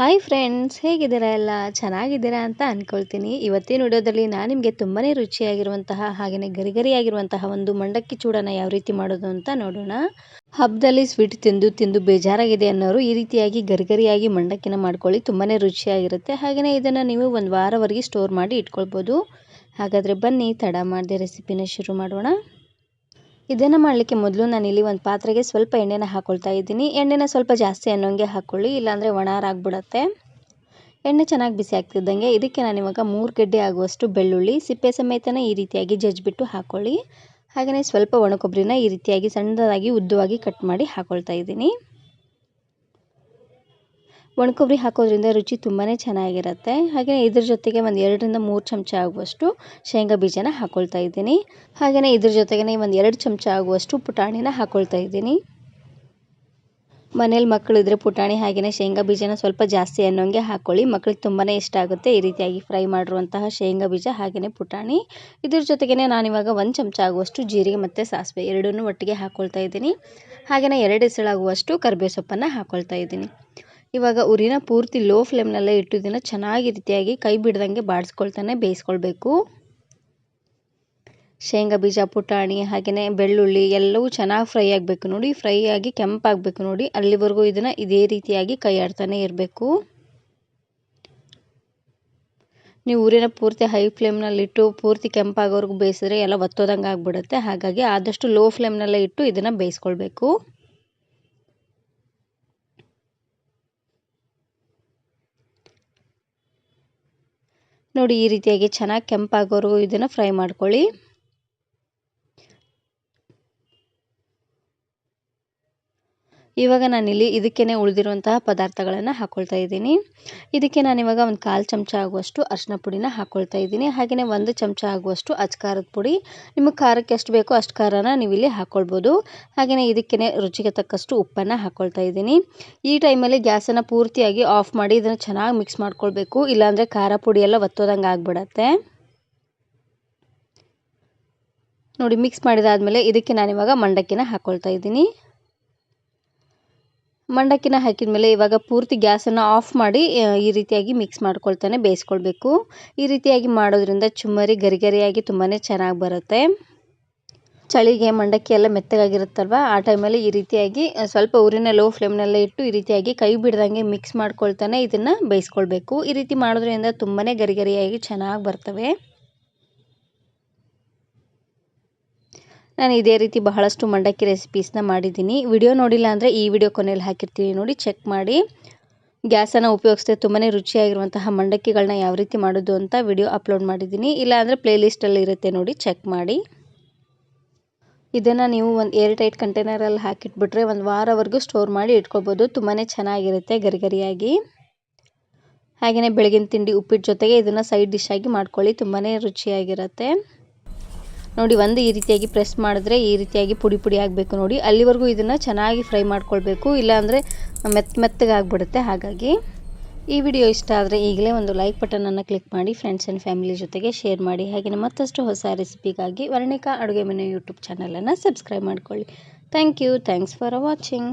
Hi friends ಹೇಗಿದ್ದೀರಾ ಎಲ್ಲ? ಚೆನ್ನಾಗಿದ್ದೀರಾ ಅಂತ ಅಂದ್ಕೊಳ್ತೀನಿ ಇವತ್ತಿನ ವಿಡಿಯೋದಲ್ಲಿ ನಾನು ನಿಮಗೆ ತುಂಬಾ ರುಚಿಯಾಗಿರುವಂತಹ ಹಾಗೆಯೇ ಗರಿಗರಿಯಾಗಿರುವಂತಹ ಒಂದು ಮಂಡಕ್ಕಿ ಚೂಡನ ಯಾವ ರೀತಿ ಮಾಡೋದು ಅಂತ ನೋಡೋಣ. ಹಬ್ಬದಲ್ಲಿ ಸ್ವೀಟ್ ತಿಂದು ತಿಂದು ಬೇಜಾರಾಗಿದೆ ಅನ್ನೋರು ಈ ರೀತಿಯಾಗಿ ಗರಿಗರಿಯಾಗಿ ಮಂಡಕ್ಕಿನ ಮಾಡ್ಕೊಳ್ಳಿ ತುಂಬಾ ರುಚಿಯಾಗಿರುತ್ತೆ. ಹಾಗೆಯೇ ಇದನ್ನು ನೀವು ಒಂದು ವಾರವರೆಗೆ ಸ್ಟೋರ್ ಮಾಡಿ ಇಟ್ಕೊಳ್ಬೋದು. ಹಾಗಾದರೆ ಬನ್ನಿ, ತಡ ಮಾಡದೆ ರೆಸಿಪಿನ ಶುರು ಮಾಡೋಣ. ಇದನ್ನು ಮಾಡಲಿಕ್ಕೆ ಮೊದಲು ನಾನಿಲ್ಲಿ ಒಂದು ಪಾತ್ರೆಗೆ ಸ್ವಲ್ಪ ಎಣ್ಣೆನ ಹಾಕ್ಕೊಳ್ತಾ ಇದ್ದೀನಿ. ಎಣ್ಣೆನ ಸ್ವಲ್ಪ ಜಾಸ್ತಿ ಅನ್ನೋಂಗೆ ಹಾಕ್ಕೊಳ್ಳಿ ಇಲ್ಲಾಂದರೆ ಒಣಾರಾಗ್ಬಿಡತ್ತೆ ಎಣ್ಣೆ ಚೆನ್ನಾಗಿ ಬಿಸಿ ಆಗ್ತಿದ್ದಂಗೆ ಇದಕ್ಕೆ ನಾನು ಇವಾಗ ಮೂರು ಗಡ್ಡೆ ಆಗುವಷ್ಟು ಬೆಳ್ಳುಳ್ಳಿ, ಸಿಪ್ಪೆ ಸಮೇತನೇ ಈ ರೀತಿಯಾಗಿ ಜಜ್ಜಿಬಿಟ್ಟು ಹಾಕ್ಕೊಳ್ಳಿ ಹಾಗೆಯೇ ಸ್ವಲ್ಪ ಒಣಕೊಬ್ಬರಿನ ಈ ರೀತಿಯಾಗಿ ಸಣ್ಣದಾಗಿ ಉದ್ದವಾಗಿ ಕಟ್ ಮಾಡಿ ಹಾಕ್ಕೊಳ್ತಾ ಇದ್ದೀನಿ. ಒಣಕೊಬ್ಬರಿ ಹಾಕೋದ್ರಿಂದ ರುಚಿ ತುಂಬಾ ಚೆನ್ನಾಗಿರುತ್ತೆ. ಹಾಗೆ ಇದ್ರ ಜೊತೆಗೆ ಒಂದು ಎರಡರಿಂದ ಮೂರು ಚಮಚ ಆಗುವಷ್ಟು ಶೇಂಗಾ ಬೀಜನ ಹಾಕ್ಕೊಳ್ತಾ ಇದ್ದೀನಿ. ಹಾಗೆಯೇ ಇದ್ರ ಜೊತೆಗೇ ಒಂದು ಎರಡು ಚಮಚ ಆಗುವಷ್ಟು ಪುಟಾಣಿನ ಹಾಕ್ಕೊಳ್ತಾ ಇದ್ದೀನಿ. ಮನೇಲಿ ಮಕ್ಕಳಿದ್ರೆ ಪುಟಾಣಿ ಹಾಗೆಯೇ ಶೇಂಗಾ ಬೀಜನ ಸ್ವಲ್ಪ ಜಾಸ್ತಿ ಅನ್ನೋಂಗೆ ಹಾಕ್ಕೊಳ್ಳಿ ಮಕ್ಳಿಗೆ ತುಂಬಾ ಇಷ್ಟ ಆಗುತ್ತೆ ಈ ರೀತಿಯಾಗಿ ಫ್ರೈ ಮಾಡಿರುವಂತಹ ಶೇಂಗಾ ಬೀಜ ಹಾಗೆಯೇ ಪುಟಾಣಿ. ಇದ್ರ ಜೊತೆಗೇ ನಾನಿವಾಗ ಒಂದು ಚಮಚ ಆಗುವಷ್ಟು ಜೀರಿಗೆ ಮತ್ತು ಸಾಸಿವೆ ಎರಡನ್ನೂ ಒಟ್ಟಿಗೆ ಹಾಕ್ಕೊಳ್ತಾ ಇದ್ದೀನಿ. ಹಾಗೆಯೇ ಎರಡು ಹೆಸಳಾಗುವಷ್ಟು ಕರಿಬೇವು ಸೊಪ್ಪನ್ನು ಹಾಕ್ಕೊಳ್ತಾ ಇದ್ದೀನಿ. ಇವಾಗ ಉರಿನ ಪೂರ್ತಿ ಲೋ ಫ್ಲೇಮ್ನಲ್ಲೇ ಇಟ್ಟು ಇದನ್ನು ಚೆನ್ನಾಗಿ ರೀತಿಯಾಗಿ ಕೈ ಬಿಡ್ದಂಗೆ ಬಾಡಿಸ್ಕೊಳ್ತಾನೆ ಬೇಯಿಸ್ಕೊಳ್ಬೇಕು. ಶೇಂಗಾ ಬೀಜ, ಪುಟಾಣಿ ಹಾಗೆಯೇ ಬೆಳ್ಳುಳ್ಳಿ ಎಲ್ಲವೂ ಚೆನ್ನಾಗಿ ಫ್ರೈ ಆಗಬೇಕು ನೋಡಿ. ಫ್ರೈ ಆಗಿ ಕೆಂಪಾಗಬೇಕು ನೋಡಿ. ಅಲ್ಲಿವರೆಗೂ ಇದನ್ನು ಇದೇ ರೀತಿಯಾಗಿ ಕೈ ಆಡ್ತಾನೆ ಇರಬೇಕು. ನೀವು ಊರಿನ ಪೂರ್ತಿ ಹೈ ಫ್ಲೇಮ್ನಲ್ಲಿಟ್ಟು ಪೂರ್ತಿ ಕೆಂಪಾಗೋವರೆಗೂ ಬೇಯಿಸಿದ್ರೆ ಎಲ್ಲ ಒತ್ತೋದಂಗೆ ಆಗಿಬಿಡುತ್ತೆ. ಹಾಗಾಗಿ ಆದಷ್ಟು ಲೋ ಫ್ಲೇಮ್ನಲ್ಲೇ ಇಟ್ಟು ಇದನ್ನು ಬೇಯಿಸ್ಕೊಳ್ಬೇಕು. ನೋಡಿ ಈ ರೀತಿಯಾಗಿ ಚೆನ್ನಾಗಿ ಕೆಂಪಾಗೋವರೆಗೂ ಇದನ್ನು ಫ್ರೈ ಮಾಡ್ಕೊಳ್ಳಿ. ಇವಾಗ ನಾನಿಲ್ಲಿ ಇದಕ್ಕೇ ಉಳಿದಿರುವಂತಹ ಪದಾರ್ಥಗಳನ್ನು ಹಾಕ್ಕೊಳ್ತಾ ಇದ್ದೀನಿ. ಇದಕ್ಕೆ ನಾನಿವಾಗ ಒಂದು ಕಾಲು ಚಮಚ ಆಗುವಷ್ಟು ಅರಿಶಿನ ಪುಡಿನ ಹಾಕ್ಕೊಳ್ತಾ ಇದ್ದೀನಿ. ಹಾಗೆಯೇ ಒಂದು ಚಮಚ ಆಗುವಷ್ಟು ಅಚ್ಕಾರದ ಪುಡಿ. ನಿಮಗೆ ಖಾರಕ್ಕೆ ಎಷ್ಟು ಬೇಕೋ ಅಷ್ಟು ಖಾರನ ನೀವು ಇಲ್ಲಿ ಹಾಕ್ಕೊಳ್ಬೋದು ಹಾಗೆಯೇ ಇದಕ್ಕೇ ರುಚಿಗೆ ತಕ್ಕಷ್ಟು ಉಪ್ಪನ್ನು ಹಾಕ್ಕೊಳ್ತಾ ಇದ್ದೀನಿ. ಈ ಟೈಮಲ್ಲಿ ಗ್ಯಾಸನ್ನು ಪೂರ್ತಿಯಾಗಿ ಆಫ್ ಮಾಡಿ ಇದನ್ನು ಚೆನ್ನಾಗಿ ಮಿಕ್ಸ್ ಮಾಡ್ಕೊಳ್ಬೇಕು. ಇಲ್ಲಾಂದರೆ ಖಾರ ಪುಡಿ ಎಲ್ಲ ಒತ್ತೋದಂಗೆ ಆಗಿಬಿಡತ್ತೆ. ನೋಡಿ, ಮಿಕ್ಸ್ ಮಾಡಿದಾದಮೇಲೆ ಇದಕ್ಕೆ ನಾನಿವಾಗ ಮಂಡಕ್ಕಿನ ಹಾಕ್ಕೊಳ್ತಾ ಇದ್ದೀನಿ. ಮಂಡಕ್ಕಿನ ಹಾಕಿದ ಮೇಲೆ ಇವಾಗ ಪೂರ್ತಿ ಗ್ಯಾಸನ್ನು ಆಫ್ ಮಾಡಿ ಈ ರೀತಿಯಾಗಿ ಮಿಕ್ಸ್ ಮಾಡ್ಕೊಳ್ತಾನೆ, ಬೇಯಿಸ್ಕೊಳ್ಬೇಕು. ಈ ರೀತಿಯಾಗಿ ಮಾಡೋದ್ರಿಂದ ಚುಮ್ಮರಿ ಗರಿಗರಿಯಾಗಿ ತುಂಬಾ ಚೆನ್ನಾಗಿ ಬರುತ್ತೆ. ಚಳಿಗೆ ಮಂಡಕ್ಕಿ ಎಲ್ಲ ಮೆತ್ತಗಾಗಿರುತ್ತಲ್ವ, ಆ ಟೈಮಲ್ಲಿ ಈ ರೀತಿಯಾಗಿ ಸ್ವಲ್ಪ ಊರಿನ ಲೋ ಫ್ಲೇಮ್ನಲ್ಲೇ ಇಟ್ಟು ಈ ರೀತಿಯಾಗಿ ಕೈ ಬಿಡ್ದಂಗೆ ಮಿಕ್ಸ್ ಮಾಡ್ಕೊಳ್ತಾನೆ, ಇದನ್ನು ಬೇಯಿಸ್ಕೊಳ್ಬೇಕು. ಈ ರೀತಿ ಮಾಡೋದ್ರಿಂದ ತುಂಬಾ ಗರಿಗರಿಯಾಗಿ ಚೆನ್ನಾಗಿ ಬರ್ತವೆ. ನಾನು ಇದೇ ರೀತಿ ಬಹಳಷ್ಟು ಮಂಡಕ್ಕಿ ರೆಸಿಪೀಸ್ನ ಮಾಡಿದ್ದೀನಿ. ವಿಡಿಯೋ ನೋಡಿಲ್ಲ ಅಂದರೆ ಈ ವಿಡಿಯೋ ಕೊನೆಯಲ್ಲಿ ಹಾಕಿರ್ತೀನಿ ನೋಡಿ ಚೆಕ್ ಮಾಡಿ. ಗ್ಯಾಸನ್ನು ಉಪಯೋಗಿಸಿದ್ರೆ ತುಂಬಾ ರುಚಿಯಾಗಿರುವಂತಹ ಮಂಡಕ್ಕಿಗಳನ್ನ ಯಾವ ರೀತಿ ಮಾಡೋದು ಅಂತ ವಿಡಿಯೋ ಅಪ್ಲೋಡ್ ಮಾಡಿದ್ದೀನಿ. ಇಲ್ಲಾಂದರೆ ಪ್ಲೇಲಿಸ್ಟಲ್ಲಿ ಇರುತ್ತೆ ನೋಡಿ ಚೆಕ್ ಮಾಡಿ. ಇದನ್ನು ನೀವು ಒಂದು ಏರ್ ಟೈಟ್ ಕಂಟೈನರಲ್ಲಿ ಹಾಕಿಟ್ಬಿಟ್ರೆ ಒಂದು ವಾರವರೆಗೂ ಸ್ಟೋರ್ ಮಾಡಿ ಇಟ್ಕೊಬೋದು. ತುಂಬಾ ಚೆನ್ನಾಗಿರುತ್ತೆ ಗರಿಗರಿಯಾಗಿ. ಹಾಗೆಯೇ ಬೆಳಗಿನ ತಿಂಡಿ ಉಪ್ಪಿಟ್ಟು ಜೊತೆಗೆ ಇದನ್ನು ಸೈಡ್ ಡಿಶ್ ಆಗಿ ಮಾಡ್ಕೊಳ್ಳಿ ತುಂಬಾ ರುಚಿಯಾಗಿರುತ್ತೆ. ನೋಡಿ, ಒಂದು ಈ ರೀತಿಯಾಗಿ ಪ್ರೆಸ್ ಮಾಡಿದ್ರೆ ಈ ರೀತಿಯಾಗಿ ಪುಡಿ ಪುಡಿ ಆಗಬೇಕು ನೋಡಿ. ಅಲ್ಲಿವರೆಗೂ ಇದನ್ನು ಚೆನ್ನಾಗಿ ಫ್ರೈ ಮಾಡ್ಕೊಳ್ಬೇಕು. ಇಲ್ಲಾಂದರೆ ಮೆತ್ತ ಮೆತ್ತಗೆ ಆಗಿಬಿಡುತ್ತೆ. ಹಾಗಾಗಿ ಈ ವಿಡಿಯೋ ಇಷ್ಟ ಆದರೆ ಈಗಲೇ ಒಂದು ಲೈಕ್ ಬಟನನ್ನು ಕ್ಲಿಕ್ ಮಾಡಿ ಫ್ರೆಂಡ್ಸ್ ಆ್ಯಂಡ್ ಫ್ಯಾಮಿಲಿ ಜೊತೆಗೆ ಶೇರ್ ಮಾಡಿ. ಹಾಗೆಯೇ ಮತ್ತಷ್ಟು ಹೊಸ ರೆಸಿಪಿಗಾಗಿ ವರ್ಣಿಕಾ ಅಡುಗೆ ಮನೆ ಯೂಟ್ಯೂಬ್ ಚಾನಲನ್ನು ಸಬ್ಸ್ಕ್ರೈಬ್ ಮಾಡ್ಕೊಳ್ಳಿ. Thank you thanks for watching